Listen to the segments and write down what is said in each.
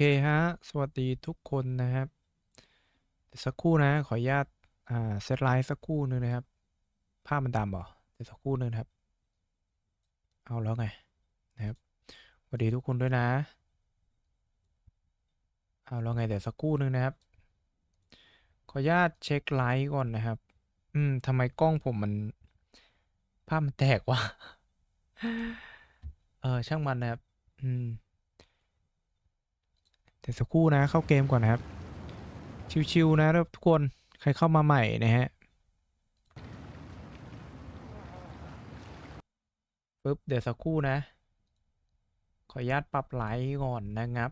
เคฮะ สวัสดีทุกคนนะครับเดี๋ยวสักครู่นะ ขออนุญาต อ่า เซตไลน์สักครู่หนึงนะครับ ภาพมันดำเหรอเดี๋ยวสักครู่หนึงครับ เอาแล้วไง นะครับ สวัสดีทุกคนด้วยนะ เอาแล้วไง เดี๋ยวสักครู่หนึงนะครับ ขออนุญาตเช็คไลน์ก่อนนะครับ อืมทำไมกล้องผมมัน ภาพมันแตกวะ เออ ช่างมันนะครับ อืม เดี๋ยวสักครู่นะเข้าเกมก่อนนะครับ ชิวๆนะทุกคนใครเข้ามาใหม่นะฮะปึ๊บเดี๋ยวสักครู่นะ ขออนุญาตปรับไลท์ก่อนนะครับ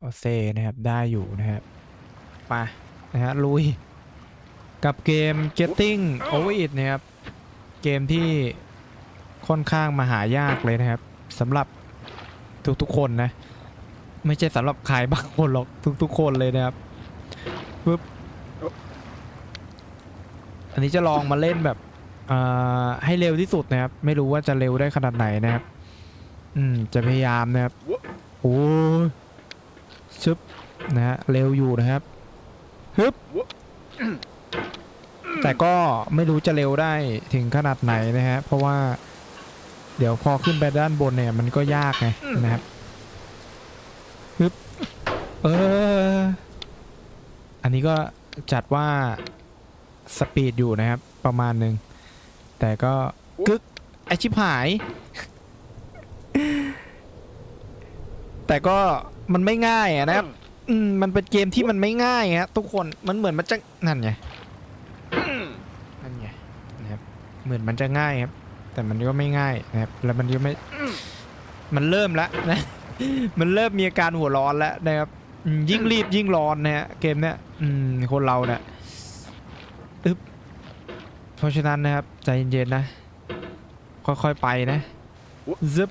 โอเคนะครับได้อยู่นะครับไปนะฮะลุย กับเกม Getting Over It นะครับ เกมที่ค่อนข้างมาหายากเลยนะครับสำหรับ ทุกๆคนนะ ไม่ใช่สำหรับใครบางคนหรอกทุกๆคนเลยนะครับปึ๊บอันนี้จะลองมาเล่นแบบอ่าให้เร็วที่สุดนะครับ ไม่รู้ว่าจะเร็วได้ขนาดไหนนะครับ อืม จะพยายามนะครับ โอ้ยชึบนะฮะเร็วอยู่นะครับฮึบแต่ก็ไม่รู้จะเร็วได้ถึงขนาดไหนนะฮะเพราะว่า เดี๋ยวพอขึ้นไปด้านบนเนี่ยมันก็ยากไงนะครับเออ อันนี้ก็จัดว่าสปีดอยู่นะครับ ประมาณหนึ่ง แต่ก็กึกไอชิบหาย แต่ก็มันไม่ง่ายอะนะครับ อืมมันเป็นเกมที่มันไม่ง่ายฮะทุกคนมันเหมือนมันจะนั่นไงนั่นไงนะครับเหมือนมันจะง่ายครับ แต่มันก็ไม่ง่ายนะครับแล้วมันก็ไม่มันเริ่มแล้วนะมันเริ่มมีอาการหัวร้อนแล้วนะครับอืมยิ่งรีบยิ่งร้อนนะฮะเกมเนี้ยอืมคนเราเนี่ยอึ๊บเพราะฉะนั้นนะครับใจเย็นๆนะ ค่อยๆไปนะซึบ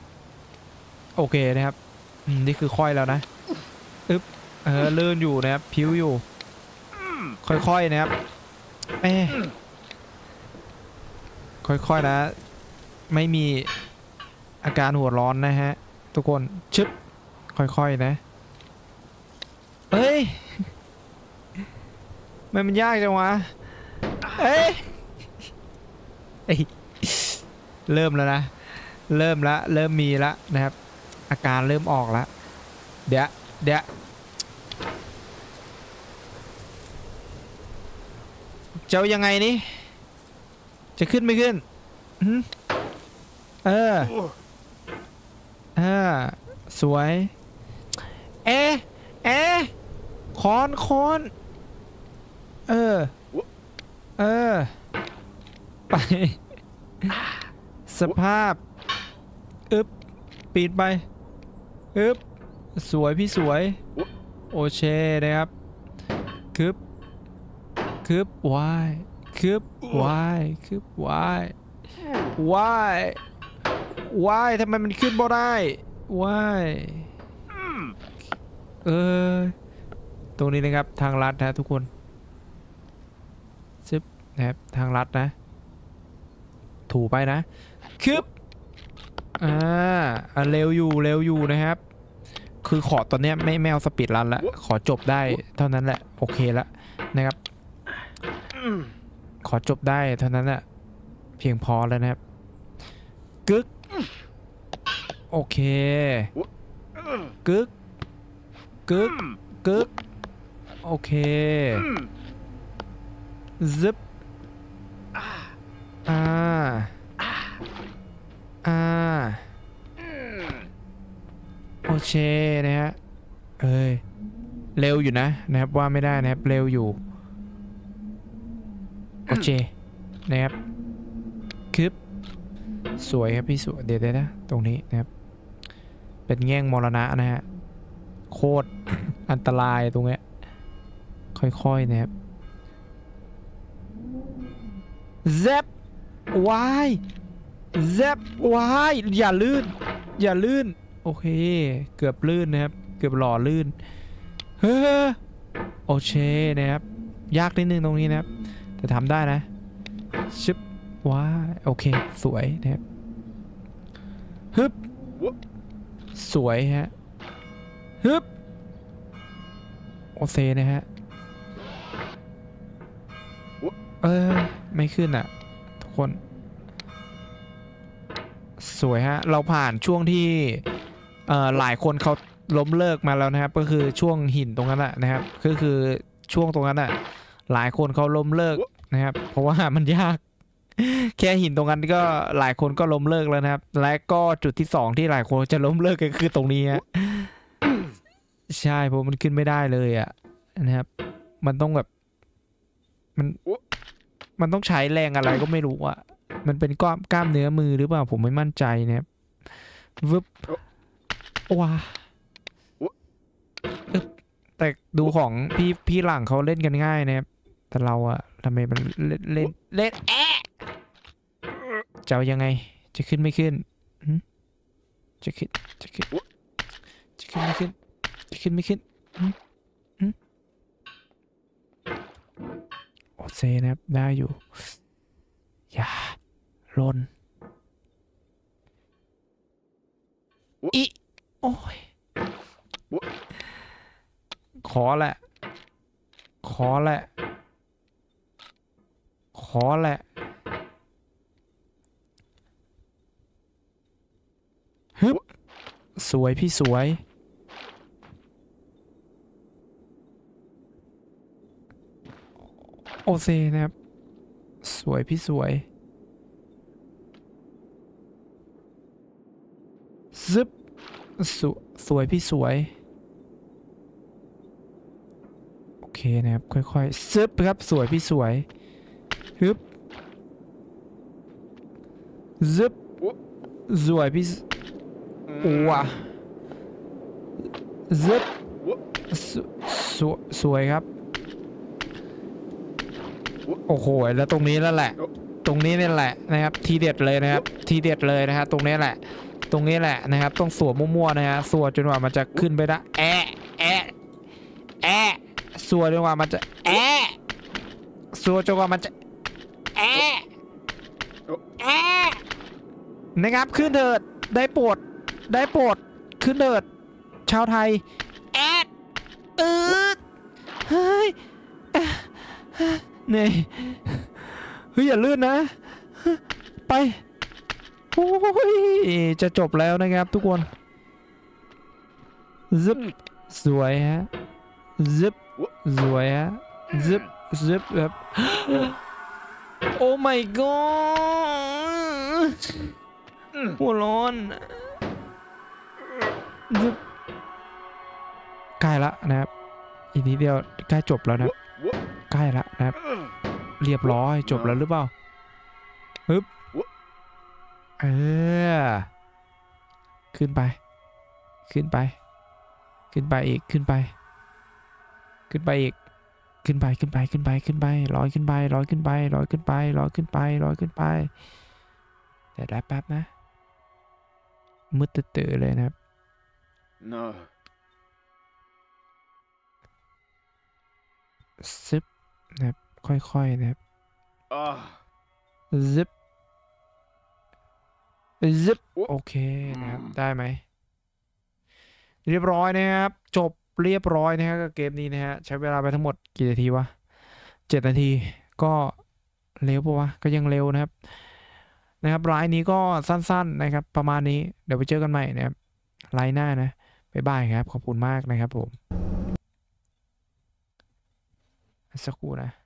โอเคนะครับอืมนี่คือค่อยแล้วนะอึ๊บเออเลื่อนอยู่นะครับพิ้วอยู่ ค่อยๆนะครับเอ๊ะค่อยๆนะ ไม่มีอาการหัวร้อนนะฮะ ทุกคนชึบค่อยๆนะเฮ้ยทำไมมันยากจังวะเอ้ยเอ้ยเริ่มแล้วนะ เริ่มละ เริ่มมีละนะครับ อาการเริ่มออกละเดี๋ยวเดี๋ยวจะเอายังไงนี่ จะขึ้นไม่ขึ้นอืม เออเออสวย เอ๊ะเอ๊ะคอนคอนเออ เออ ไป สภาพ อึบปีนไป อึบสวยพี่สวย โอเชนะครับ คึบ คึบวายคึบวายคึบวายวาย ว้ายทำไมมันขึ้นบ่ได้ว้ายเออตรงนี้นะครับทางลัดนะทุกคนซึบนะครับทางลัดนะ ถูไปนะคึบอ่าอะเร็วอยู่เร็วอยู่นะครับ คือขอตอนนี้ไม่ไม่เอาสปีดรันละขอจบได้เท่านั้นแหละโอเคแล้วนะครับขอจบได้เท่านั้นแหละเพียงพอแล้วนะครับกึก โอเค กึก กึก กึก โอเค ซึบอ่า อ่า โอเคนะฮะ เอ้ย เร็วอยู่นะนะครับว่าไม่ได้นะครับ เร็วอยู่ โอเค นะครับคึบสวยครับพี่สวย เดี๋ยวๆนะ ตรงนี้นะครับ เป็นแง่งมรณะนะฮะ โคตร อันตรายตรงเนี้ย ค่อย ๆ นะครับเซบวายเซบวายอย่าลื่น อย่าลื่น โอเค เกือบลื่นนะครับ เกือบหล่อลื่น เฮ้อโอเคนะครับ ยากนิดนึงตรงนี้นะครับ แต่ทำได้นะ ชึบว้าโอเค สวยนะครับฮึบ สวยฮะฮึบโอเซนะฮะเออไม่ขึ้นอะ ทุกคน สวยฮะ เราผ่านช่วงที่เอ่อหลายคนเขาล้มเลิกมาแล้วนะครับ ก็คือช่วงหินตรงนั้นแหละนะครับ ก็คือช่วงตรงนั้นอะหลายคนเขาล้มเลิกนะครับ เพราะว่ามันยาก แค่หินตรงนั้นก็หลายคนก็ล้มเลิกแล้วนะครับ และก็จุดที่สองที่หลายคนจะล้มเลิกก็คือตรงนี้ฮะใช่เพราะมันขึ้นไม่ได้เลยอะนะครับ มันต้องแบบ มัน มันต้องใช้แรงอะไรก็ไม่รู้อะมันเป็นกล้ามกล้ามเนื้อมือหรือเปล่าผมไม่มั่นใจนะครับวึบว้าแต่ดูของพี่พี่หลังเขาเล่นกันง่ายนะครับแต่เราอะทำไมมันเล่นเล่นเล่นแอ จะเอายังไง จะขึ้นไม่ขึ้น จะขึ้น จะขึ้น จะขึ้นไม่ขึ้น จะขึ้นไม่ขึ้นโอเซนะครับ ได้อยู่ อย่าลนอีโอ้ย ขอแหละ ขอแหละ ขอแหละ ฮึบสวยพี่สวย โอเซนะครับ สวยพี่สวยซึบสสวยพี่สวย โอเคนะครับ ค่อยๆซึบครับสวยพี่สวยฮึบซึบสวยพี่ สว้าซึบสสวยสวยครับ โอ้โห แล้วตรงนี้แล้วแหละ ตรงนี้นี่แหละนะครับ ทีเด็ดเลยนะครับ ทีเด็ดเลยนะฮะตรงนี้แหละ ตรงนี้แหละนะครับ ต้องสวมมั่วๆนะฮะสวดจนกว่ามันจะขึ้นไปได้แอะแอะแอะสวดจนกว่ามันจะแอะสวดจนกว่ามันจะแอะแอะนะครับขึ้นเถิดได้โปรด ได้โปรดขึ้นเถิดชาวไทย แอะอืดเฮ้ยเอ๊ะเหนื่อยเฮ้ยอย่าลื่นนะ ไปโอ้ยจะจบแล้วนะครับทุกคนซึบสวยฮะซึบสวยฮะซึบซึบแบบโอ้ my god หัวร้อนซึบ ใกล้ละนะครับ อีกนิดเดียวใกล้จบแล้วนะใกล้ละนะครับ เรียบร้อยจบแล้วหรือเปล่าฮึบเออขึ้นไป ขึ้นไป ขึ้นไปอีกขึ้นไป ขึ้นไปอีกขึ้นไปขึ้นไปขึ้นไปขึ้นไปลอยขึ้นไปลอยขึ้นไปลอยขึ้นไปลอยขึ้นไปลอยขึ้นไปเดี๋ยวได้แป๊บนะมืดตื่อเลยนะครับ No. ซึบนะครับค่อยๆนะครับ Ah. ซึบซึบโอ้โอเคนะครับอืมได้ไหม เรียบร้อยนะครับ จบเรียบร้อยนะฮะกับเกมนี้นะฮะ ใช้เวลาไปทั้งหมดกี่นาทีวะเจ็ดนาที ก็เร็วปะวะ ก็ยังเร็วนะครับ นะครับไลน์นี้ก็สั้น ๆนะครับ ประมาณนี้ เดี๋ยวไปเจอกันใหม่นะครับไลน์หน้านะ บ๊ายบายครับ ขอบคุณมากนะครับผม สักครู่นะ